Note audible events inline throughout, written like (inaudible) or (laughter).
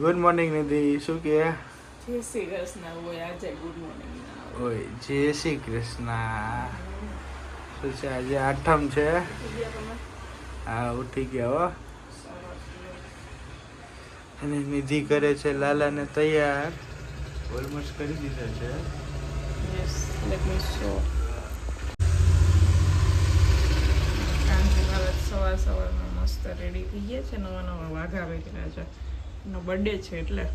Good morning નિધિ શું કે? જય શ્રી કૃષ્ણ હોય આજે ગુડ મોર્નિંગ ઓય જય શ્રી કૃષ્ણ. શું છે આજે આઠમ છે? હા ઉઠી ગયા હો. અને નિધિ કરે છે લાલાને તૈયાર. ઓલમોસ્ટ કરી દીધા છે. સવાર સવારમાં મસ્ત રેડી થઈ ગયા છે નવા નવા વાઘા વેચના છે. એનો બર્થડે છે એટલે.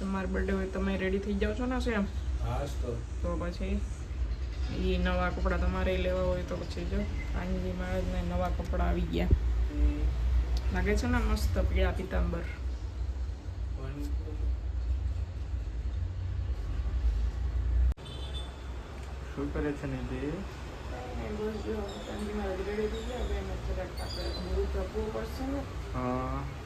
તમારો બર્થડે હોય તમે રેડી થઈ જાઓ છો ને સેમ? તો. તો પછી એ નવા કપડાં તમારે લેવા હોય તો પછી જો. કાનજી મહારાજને નવા કપડાં આવી ગયા. લાગે છે ને મસ્ત પીળા પિતાંબર. શું કરે છે નિધિ હા.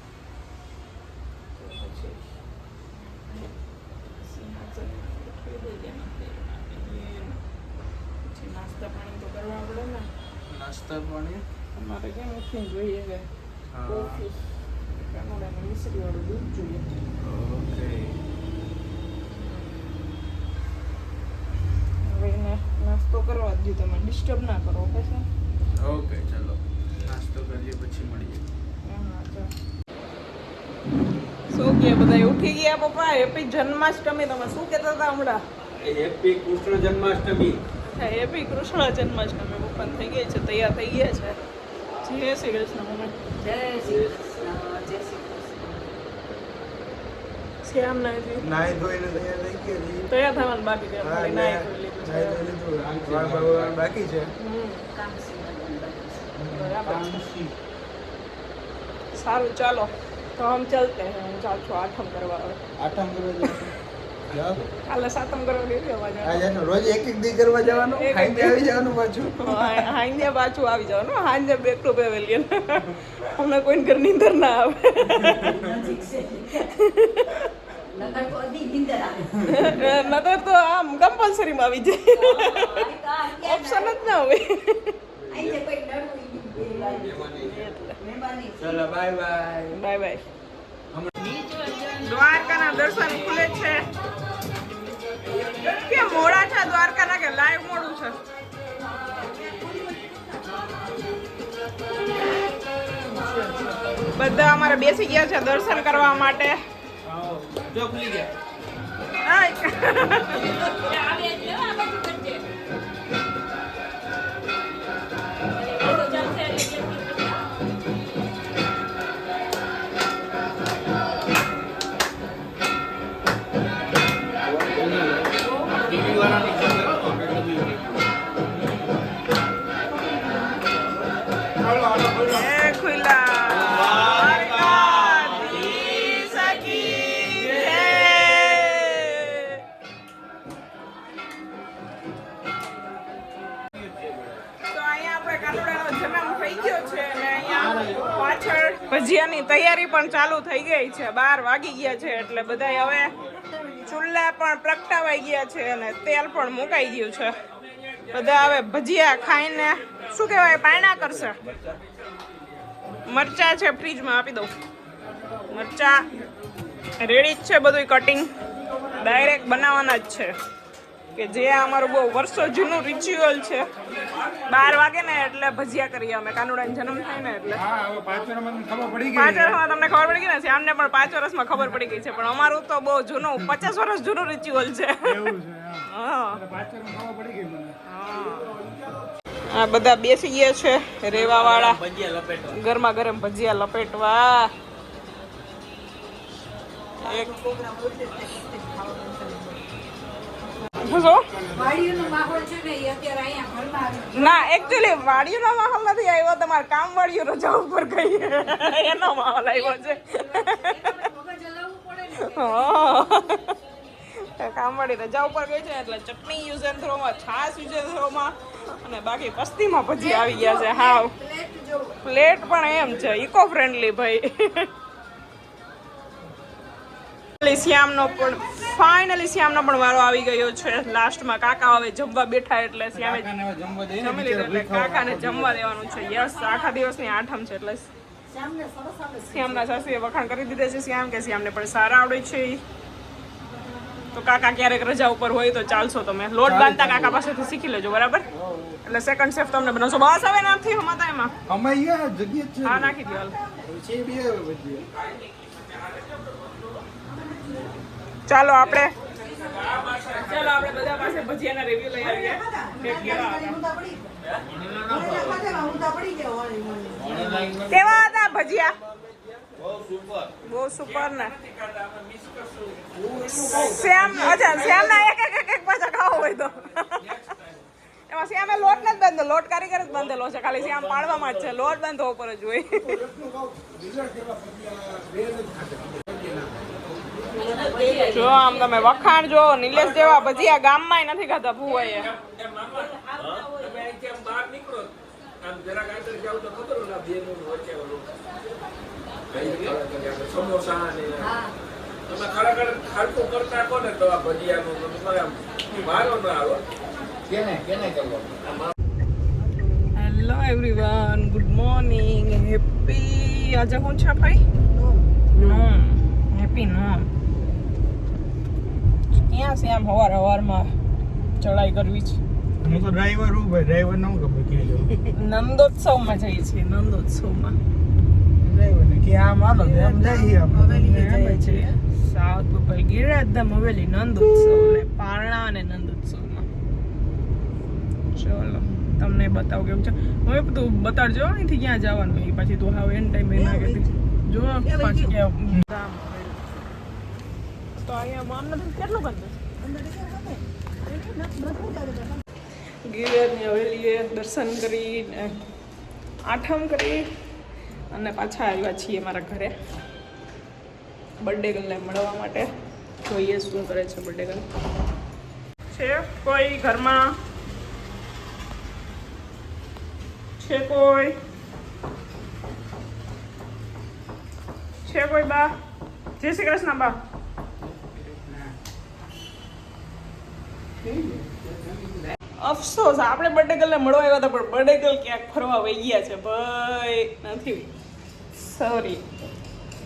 નાસ્તા પાણી તો કરવા પડે ને. નાસ્તા પાણી? અમારે કેમ ઉઠીને જોઈએ કે કોફી કાનોડાનું મિશ્રી દૂધ જોઈએ. ઓકે. હવે એને નાસ્તો કરવા જ તમે. ડિસ્ટર્બ ના કરો ઓકે ઓકે ચાલો. નાસ્તો કરીએ પછી મળીએ. શું કે બધા? ઉઠી ગયા પપ્પા? હેપી જન્માષ્ટમી તમે શું કહેતા હતા હમણાં? Happy Krishna Janmashtami. Happy Krishna Janmashtami open થઈ ગઈ છે તૈયાર થઈ ગયા છે. જય શ્રી કૃષ્ણ મમ્મી. જય શ્રી કૃષ્ણ જય શ્રી કૃષ્ણ. શ્યામ નાયજી નાઈ ધોઈને તૈયાર થઈ ગયા તૈયાર થવાનું બાકી છે ધોઈ લીધું નાઈ લીધું. બાકી છે. સારું ચાલો. તો હમ ચલતે હૈ હું જાઉં છું આઠમ કરવા આઠમ કરવા. કાલે સાતમ કરવા રોજ એક એક દી કરવા જવાનું એક એક આવી જવાનું પાછું. (laughs) હાંજે પાછું આવી જવાનું. હાંજે બેક ટુ પેવેલિયન. (laughs) અમને કોઈ ઘરની અંદર ના આવે. નગર તો અધી નીંદર (laughs) તો આમ કમ્પલસરીમાં આવી જાય. ઓપ્શન જ ના હોય. ચલો બાય બાય. Bye bye. દ્વારકાના દર્શન ખુલે છે. કે મોડા છે દ્વારકાના કે લાઈવ મોડું છે? બધા અમારે બેસી ગયા છે દર્શન કરવા માટે. જો ભૂલી ગયા. ભજીયાની તૈયારી પણ ચાલુ થઈ ગઈ છે. બાર વાગી ગયા છે એટલે બધા હવે ચૂલા પણ પ્રગટાવાઈ ગયા છે અને તેલ પણ મુકાઈ ગયું છે. બધા હવે ભજીયા ખાઈને શું કહેવાય પાયણા કરશે? મરચા છે, ફ્રીજમાં આપી દઉં. મરચા રેડી જ છે બધું કટિંગ ડાયરેક્ટ બનાવવાના જ છે. કે જે અમારું બહુ વર્ષો જૂનું રિચ્યુઅલ છે. બાર વાગે ને એટલે ભજીયા કરીએ અમે. કાનુડાનો જન્મ થાય ને એટલે. પાંચ વર્ષમાં તમને ખબર પડી ગઈ ને? શ્યામને પણ પાંચ વર્ષમાં ખબર પડી ગઈ છે. પણ અમારું તો બહુ જૂનું પચાસ વર્ષ જૂનું રિચ્યુઅલ છે. હા. બધા બેસી ગયા છે રેવા વાળા ગરમા ગરમ ભજીયા લપેટવા. એક શું? વાડીઓનો માહોલ છે ને એકચ્યુઅલી વાડીનો માહોલ નથી આવ્યો તમારે કામ વાળીઓ રજા ઉપર ગઈ એનો માહોલ આવ્યો છે. કામવાળી રજા ઉપર ગઈ છે એટલે ચટણી યુઝ એન્ડ થ્રોમાં છાશ યુઝ એન્ડ થ્રોમાં અને બાકી પસ્તીમાં ભજી આવી ગયા છે હા પ્લેટ પ્લેટ પણ એમ છે ઇકો ફ્રેન્ડલી ભાઈ. શ્યામનો પણ ફાઇનલી શ્યામનો પણ વારો આવી ગયો છે. લાસ્ટમાં કાકા હવે જમવા બેઠા એટલે શ્યામે જમી લીધું એટલે કાકાને જમવા દેવાનું છે. યસ આખા દિવસની આઠમ છે એટલે શ્યામના સાસુએ વખાણ કરી દીધા છે શ્યામ કે શ્યામને પણ સારા આવડે છે. તો કાકા ક્યારેક રજા ઉપર હોય તો ચાલશો તમે. લોટ બાંધતા કાકા પાસેથી શીખી લેજો બરાબર? એટલે સેકન્ડ સેફ તમને બનાવશો. બસ હવે નામથી હમાતા એમાં. અહીંયા જગ્યા છે. હા નાખી દો હાલ. છે છે બે ચાલો આપણે ચાલો આપણે બધા પાસે ભજીયાના રિવ્યુ લઈ આવીએ. કે કેવા હતા. ભજીયા? બહુ સુપર ને. શ્યામ અચ્છા શ્યામના એક એક એક એક પાછા ખાવો હોય તો. એમાં શ્યામે લોટ નથી બાંધેલો લોટ કારીગર જ બાંધેલો છે ખાલી શ્યામ પાડવામાં જ છે લોટ બાંધો ઉપર જ હોય. જો આમ તમે વખાણ જો નિલેશ જેવા ભજીયા ગામમાં નથી ખાતા ભુવાએ. સમોસા તમે ખરેખર ખર્ચું કરતા કોને તો આ ભજીયાનું તમારે આમ ના આવે. Hello everyone good morning happy આજે શું છે ભાઈ? નોમ. હેપી નોમ. ક્યાં છે આમ હવાર હવારમાં ચડાઈ કરવી છે. હું તો ડ્રાઈવર હું ભાઈ ડ્રાઈવર ન ખબર કે જો નંદોત્સવમાં જઈએ છીએ નંદોત્સવમાં. ડ્રાઈવર કે આમ એમ જઈએ બરાબર છે સાઉથ બપલ ગિરિરાજધામ હવેલી નંદોત્સવ ને પારણા અને નંદોત્સવમાં. ચલો તમને બતાવું કેવું છે. હવે તું બતાડજો અહીંથી ક્યાં જવાનું એ પછી તું હાવ એન ટાઈમ ના કહેતી. જો પાછી કે તો અહીંયા મામનગર કેટલું બંધ ગિરિરાજની હવેલીએ દર્શન કરી આઠમ કરી અને પાછા આવ્યા છીએ મારા ઘરે. બર્થડે ગર્લને મળવા માટે. જોઈએ શું કરે છે બર્થડે ગર્લ છે કોઈ ઘરમાં? છે કોઈ? છે કોઈ બા? જય શ્રી કૃષ્ણ બા. અફસોસ આપણે બર્થડે ગર્લને મળવા આવ્યા હતા પણ બર્થડે ગર્લ ક્યાંક ફરવા વહી ગયા છે ભાઈ નથી. સોરી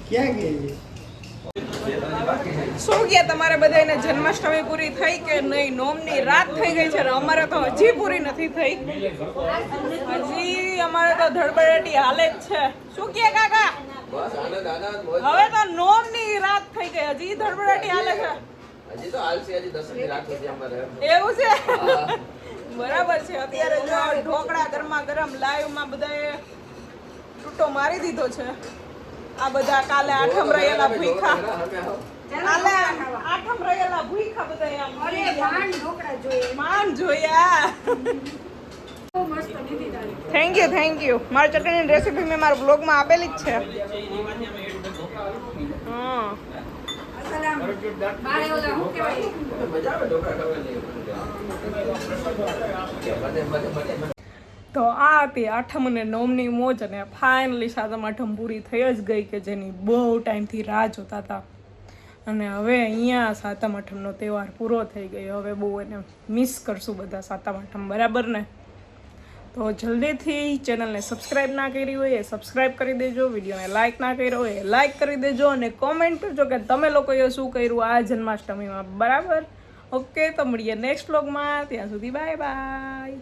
ક્યાં ગઈ શું કે તમારે બધાને જન્માષ્ટમી પૂરી થઈ કે નહીં? નોમની રાત થઈ ગઈ છે ને અમારે તો હજી પૂરી નથી થઈ. હજી અમારે તો ધડબડાટી હાલે જ છે. શું કે કાકા? હવે તો નોમની રાત થઈ ગઈ હજી ધડબડાટી હાલે છે. હજી તો હાલ છે હજી દસ મિનિટ રાખો છે અમારે એવું છે? બરાબર છે. અત્યારે જો ઢોકળા ગરમા ગરમ લાઈવમાં બધાએ ટૂટો મારી દીધો છે. આ બધા કાલે આઠમ રહેલા ભૂખા કાલે આઠમ રહેલા ભૂખા બધા આમ અરે ભાન ઢોકળા જોઈએ. માન જોયા. થેન્ક યુ થેન્ક યુ મારી ચટણીની રેસીપી મેં મારા બ્લોગમાં આપેલી જ છે. હા. તો આ હતી આઠમ અને નવમની મોજ અને ફાઇનલી સાતમ આઠમ પૂરી થઈ જ ગઈ કે જેની બહુ ટાઈમથી રાહ જોતા હતા. અને હવે અહીંયા સાતમ આઠમનો તહેવાર પૂરો થઈ ગયો. હવે બહુ એને મિસ કરશું બધા સાતમ આઠમ. બરાબર ને? તો જલ્દીથી ચેનલને સબસ્ક્રાઈબ ના કરી હોય એ સબસ્ક્રાઈબ કરી દેજો, વિડીયોને લાઇક ના કર્યો હોય એ લાઇક કરી દેજો અને કોમેન્ટ કરજો કે તમે લોકોએ શું કર્યું આ જન્માષ્ટમીમાં. બરાબર? ઓકે તો મળીએ નેક્સ્ટ બ્લોગમાં ત્યાં સુધી બાય બાય